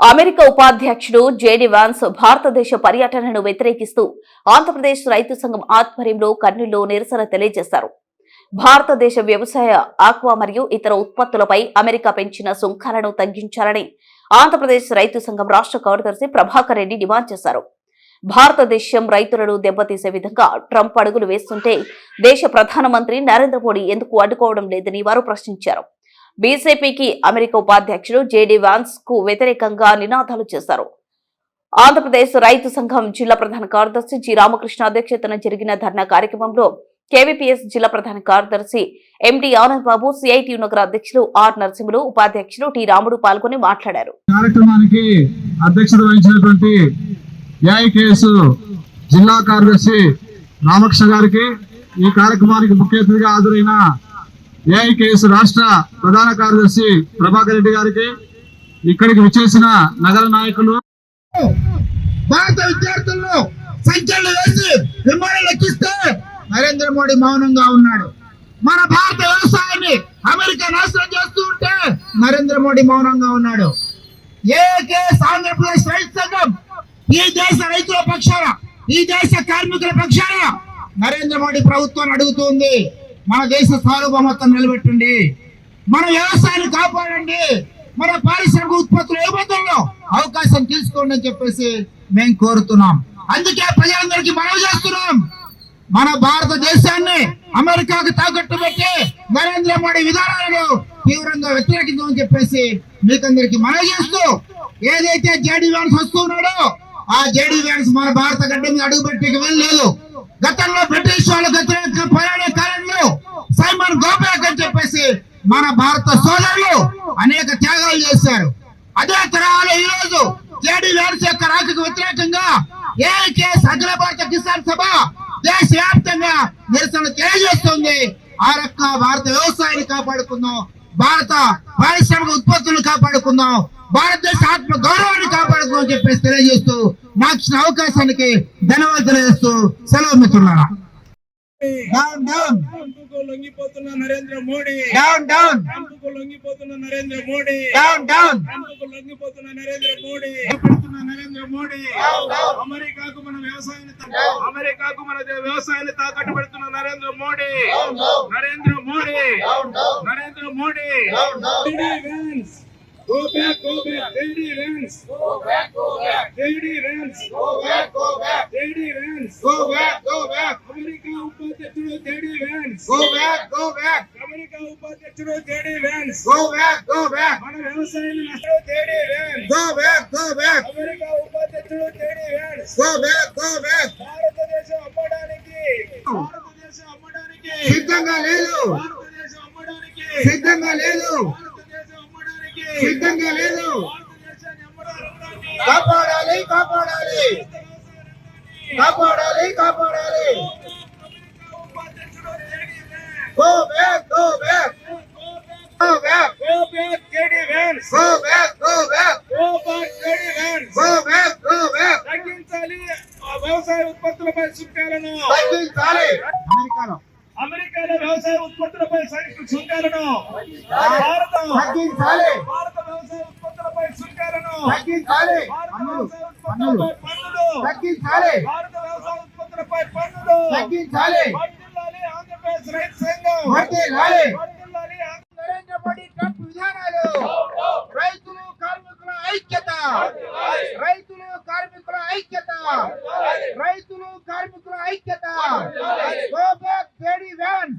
America ఉపాధ్యక్షుడు JD Vance భారతదేశ పర్యటనను వ్యతిరేకిస్తూ ఆంధ్రప్రదేశ్ రైతు సంఘం ఆధ్వర్యంలో కర్నూలులో నిరసన తెలియజేశారు. భారతదేశ వ్యవసాయ ఆక్వా మరియు ఇతర ఉత్పత్తులపై అమెరికా పెంచిన సుంకాలను తగ్గించాలని ఆంధ్రప్రదేశ్ రైతు సంఘం రాష్ట్ర కార్యదర్శి ప్రభాకర్ రెడ్డి డిమాండ్ చేశారు. భారతదేశం రైతులను దెబ్బతీసే విధంగా ట్రంప్ అడుగులు వేస్తుంటే దేశ ప్రధానమంత్రి నరేంద్ర మోడీ ఎందుకు అడ్డుకోవడం లేదని వారు ప్రశ్నించారు. బీజేపీకి అమెరికా ఉపాధ్యక్షుడు జేడీ వాన్స్కు వ్యతిరేకంగా నినాదాలు చేశారు. ఆంధ్రప్రదేశ్ రైతు సంఘం జిల్లా ప్రధాన కార్యదర్శి జి రామకృష్ణ అధ్యక్షతన జరిగిన ధర్నా కార్యక్రమంలో కేవీపీఎస్ జిల్లా ప్రధాన కార్యదర్శి ఎండి ఆనంద్ బాబు సిఐటి నగర అధ్యక్షులు ఆర్ నరసింహులు ఉపాధ్యక్షులు టి రాముడు పాల్గొని మాట్లాడారు. కార్యక్రమానికి అధ్యక్షత వహించినటువంటి ఏఐకేఎస్ జిల్లా కార్యదర్శి రామకృష్ణ గారికి ఈ కార్యక్రమానికి ముఖ్య అతిథిగా హాజరైన ఏఐకేఎస్ రాష్ట్ర ప్రధాన కార్యదర్శి ప్రభాకర్ రెడ్డి గారికి ఇక్కడికి విచ్చేసిన నగర నాయకులు. భారత విద్యార్థులను సంఖ్యలు వేసి విమానాలు ఎక్కిస్తే నరేంద్ర మోడీ మౌనంగా ఉన్నాడు. మన భారత వ్యవసాయాన్ని అమెరికా నాశనం చేస్తూ ఉంటే నరేంద్ర మోడీ మౌనంగా ఉన్నాడు. ఏకేఎస్ ఆంధ్రప్రదేశ్ రైతు సంఘం ఈ దేశ రైతుల పక్షాన ఈ దేశ కార్మికుల పక్షాన నరేంద్ర మోడీ ప్రభుత్వాన్ని అడుగుతుంది మన దేశ సార్వభౌమత్వం నిలబెట్టండి. మన వ్యవసాయాన్ని కాపాడండి. మన పారిశ్రామిక ఉత్పత్తులు ఏమవుతుందో అవకాశం తీసుకోండి అని చెప్పేసి మేము కోరుతున్నాం. అందుకే ప్రజలందరికీ మనవి చేస్తున్నాం. మన భారతదేశాన్ని అమెరికాకు తాకట్టు పెట్టి నరేంద్ర మోడీ విధానాలను తీవ్రంగా వ్యతిరేకించమని చెప్పేసి మీకందరికి మనవి చేస్తూ ఏదైతే జేడీ వ్యాన్స్ వస్తున్నాడో ఆ జేడీ వ్యాన్స్ మన భారత గడ్డ మీద అడుగుపెట్టేకి వెళ్ళలేదు. గతంలో బ్రిటిష్ వాళ్ళ వ్యతిరేక పోరాడే కాలం సైమన్ గోపాక్ అని చెప్పేసి మన భారత సోదరులు అనేక త్యాగాలు చేశారు. అదే తరహాలో ఈ రోజు జేడీ వ్యాన్స్ యొక్క రాకకు వ్యతిరేకంగా ఏకేఎస్ అఖిల భారత కిసాన్ సభ దేశ వ్యాప్తంగా నిరసన తెలియజేస్తుంది. ఆ రక్క భారత వ్యవసాయాన్ని కాపాడుకుందాం. భారత పారిశ్రామిక ఉత్పత్తులను కాపాడుకుందాం. భారతదేశ ఆత్మ గౌరవాన్ని కాపాడుకుందాం చెప్పేసి తెలియజేస్తూ నాకు అవకాశానికి ధన్యవాదాలు తెలియజేస్తూ సెలవు మిత్రులారా. డౌన్ డౌన్ ట్రంప్కు లొంగిపోతున్న నరేంద్ర మోడీ డౌన్ డౌన్ ట్రంప్కు లొంగిపోతున్న నరేంద్ర మోడీ డౌన్ డౌన్ ట్రంప్కు లొంగిపోతున్న నరేంద్ర మోడీ భయపెడుతున్న నరేంద్ర మోడీ అమెరికాకు మన వ్యవసాయాన్ని తా- అమెరికాకు మన దే- వ్యవసాయాన్ని తాకట్టు పెడుతున్న Narendra Modi Narendra Modi Narendra Modi JD Vance go back go back JD Vance go back go back JD Vance go back go back JD Vance go back go back America ఉపాధ్యక్షుడు JD Vance. Go back go back America ఉపాధ్యక్షుడు JD Vance. Go back go back మన వ్యవసాయాన్ని నష్టం JD Vance. Go back go back America ఉపాధ్యక్షుడు JD Vance. Go back go back భారతదేశం అమ్మడానికి. భారతదేశం అమ్మడానికి. సిద్ధంగా లేదు. భారతదేశం అమ్మడానికి. సిద్ధంగా లేదు. భారతదేశం అమ్మడానికి. సిద్ధంగా లేదు. కాపాడాలి కాపాడాలి. కాపాడాలి కాపాడాలి. Vance go back go back go back go back JD Vance go back go back go back JD Vance go back go back తగ్గించాలి. ఆ వ్యవసాయ ఉత్పత్తులపై సుంకాలను. తగ్గించాలి. అమెరికాలో. అమెరికాలో వ్యవసాయ ఉత్పత్తులపై సైనిక సుంకాలను. భారత తగ్గించాలి. భారత వ్యవసాయ ఉత్పత్తులపై సుంకాలను. తగ్గించాలి. భారత పన్నులు. వ్యవసాయ ఉత్పత్తులపై పన్నులు. తగ్గించాలి. భారత వ్యవసాయ ఉత్పత్తులపై పన్నులు. తగ్గించాలి. వర్ధిల్లాలి ఆంధ్రప్రదేశ్ రైతు సంఘం వర్ధిల్లాలి. వర్ధిల్లాలి ఆంధ్ర- నరేంద్ర మోడీ ట్రంప్ విధానాలు రైతులు కార్మికుల ఐక్యత రైతులు కార్మికుల ఐక్యత రైతులు కార్మికుల ఐక్యత go back JD Vance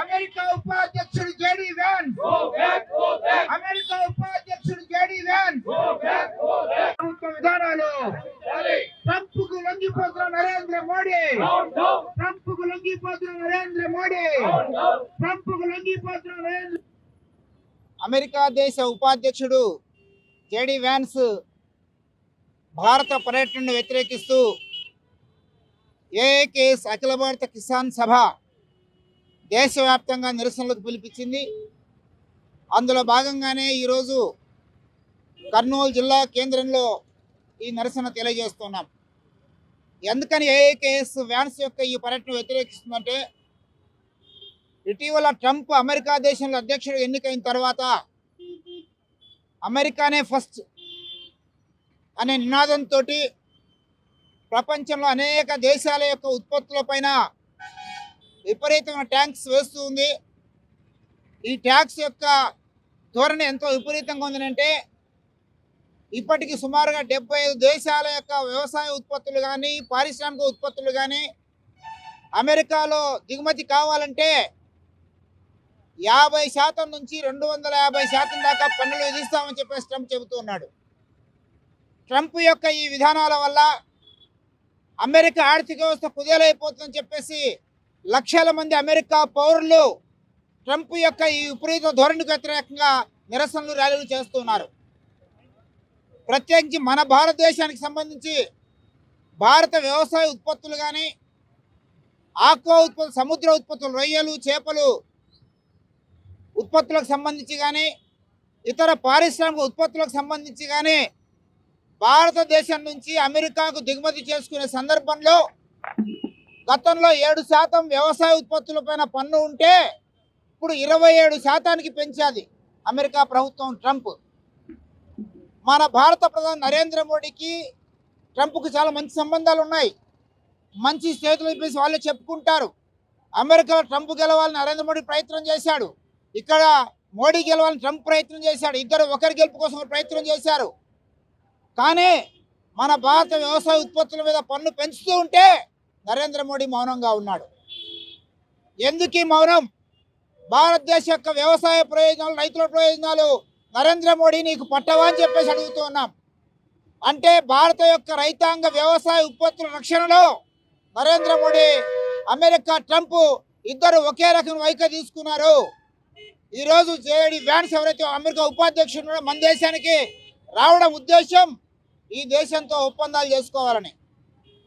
America ఉపాధ్యక్షుడు జేడీ వ్యాన్ అమెరికా ఉపాధ్యక్షుడు జేడీ వ్యాన్ ప్రభుత్వ విధానాలు ట్రంప్కు లొంగిపోతున్న నరేంద్ర మోడీ ట్రంప్కు లొంగిపోతున్న నరేంద్ర మోడీ ట్రంప్కు లొంగిపోతున్న నరేంద్ర అమెరికా దేశ ఉపాధ్యక్షుడు జేడి వ్యాన్స్ భారత పర్యటనను వ్యతిరేకిస్తూ ఏఏకేఎస్ అఖిల భారత కిసాన్ సభ దేశవ్యాప్తంగా నిరసనలకు పిలిపించింది. అందులో భాగంగానే ఈరోజు కర్నూలు జిల్లా కేంద్రంలో ఈ నిరసన తెలియజేస్తున్నాం. ఎందుకని ఏఏకేఎస్ వ్యాన్స్ యొక్క ఈ పర్యటన వ్యతిరేకిస్తుందంటే ఇటీవల ట్రంప్ అమెరికా దేశంలో అధ్యక్షుడు ఎన్నికైన తర్వాత అమెరికానే ఫస్ట్ అనే నినాదంతో ప్రపంచంలో అనేక దేశాల యొక్క ఉత్పత్తుల పైన విపరీతమైన ట్యాంక్స్ వేస్తూ ఉంది. ఈ ట్యాక్స్ యొక్క ధోరణి ఎంతో విపరీతంగా ఉందంటే ఇప్పటికి సుమారుగా డెబ్బై ఐదు దేశాల యొక్క వ్యవసాయ ఉత్పత్తులు కానీ పారిశ్రామిక ఉత్పత్తులు కానీ అమెరికాలో దిగుమతి కావాలంటే యాభై శాతం నుంచి రెండు వందల యాభై శాతం దాకా పన్నులు విధిస్తామని చెప్పేసి ట్రంప్ చెబుతూ ఉన్నాడు. ట్రంప్ యొక్క ఈ విధానాల వల్ల అమెరికా ఆర్థిక వ్యవస్థ కుదేలైపోతుందని చెప్పేసి లక్షల మంది అమెరికా పౌరులు ట్రంప్ యొక్క ఈ విపరీత ధోరణికి వ్యతిరేకంగా నిరసనలు ర్యాలీలు చేస్తున్నారు ప్రత్యేకించి మన భారతదేశానికి సంబంధించి భారత వ్యవసాయ ఉత్పత్తులు కానీ ఆక్వా ఉత్పత్తులు సముద్ర ఉత్పత్తులు రొయ్యలు చేపలు ఉత్పత్తులకు సంబంధించి కానీ ఇతర పారిశ్రామిక ఉత్పత్తులకు సంబంధించి కానీ భారతదేశం నుంచి అమెరికాకు దిగుమతి చేసుకునే సందర్భంలో గతంలో ఏడు శాతం వ్యవసాయ ఉత్పత్తులపైన పన్ను ఉంటే ఇప్పుడు ఇరవై ఏడు శాతానికి పెంచాది అమెరికా ప్రభుత్వం ట్రంప్. మన భారత ప్రధాని నరేంద్ర మోడీకి ట్రంప్కు చాలా మంచి సంబంధాలు ఉన్నాయి. మంచి చేతులు చెప్పేసి వాళ్ళే చెప్పుకుంటారు. అమెరికాలో ట్రంప్ గెలవాలని నరేంద్ర మోడీ ప్రయత్నం చేశాడు. ఇక్కడ మోడీ గెలవాలని ట్రంప్ ప్రయత్నం చేశాడు. ఇద్దరు ఒకరి గెలుపు కోసం ప్రయత్నం చేశారు. కానీ మన భారత వ్యవసాయ ఉత్పత్తుల మీద పన్ను పెంచుతూ ఉంటే నరేంద్ర మోడీ మౌనంగా ఉన్నాడు. ఎందుకీ మౌనం? భారతదేశ యొక్క వ్యవసాయ ప్రయోజనాలు రైతుల ప్రయోజనాలు నరేంద్ర మోడీ నీకు పట్టవా అని చెప్పేసి అడుగుతూ ఉన్నాం. అంటే భారత యొక్క రైతాంగ వ్యవసాయ ఉత్పత్తుల రక్షణలో నరేంద్ర మోడీ అమెరికా ట్రంప్ ఇద్దరు ఒకే రకం వైఖరి తీసుకున్నారు. ఈరోజు జేడి వ్యాన్స్ ఎవరైతే అమెరికా ఉపాధ్యక్షుడు మన దేశానికి రావడం ఉద్దేశం ఈ దేశంతో ఒప్పందాలు చేసుకోవాలని.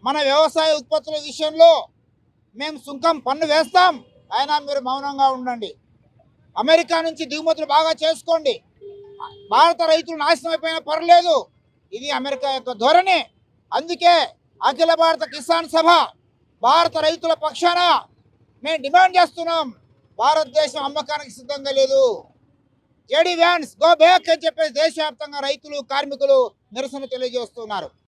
మన వ్యవసాయ ఉత్పత్తుల విషయంలో మేము సుంకం పన్ను వేస్తాం అయినా మీరు మౌనంగా ఉండండి. అమెరికా నుంచి దిగుమతులు బాగా చేసుకోండి. భారత రైతులు నాశనం అయిపోయినా పర్లేదు ఇది అమెరికా యొక్క ధోరణి. అందుకే అఖిల భారత కిసాన్ సభ భారత రైతుల పక్షాన మేము డిమాండ్ చేస్తున్నాం. భారతదేశం అమ్మకానికి సిద్ధంగా లేదు. జేడీ వ్యాన్స్ గో బ్యాక్ అని చెప్పేసి దేశవ్యాప్తంగా రైతులు కార్మికులు నిరసన తెలియజేస్తున్నారు.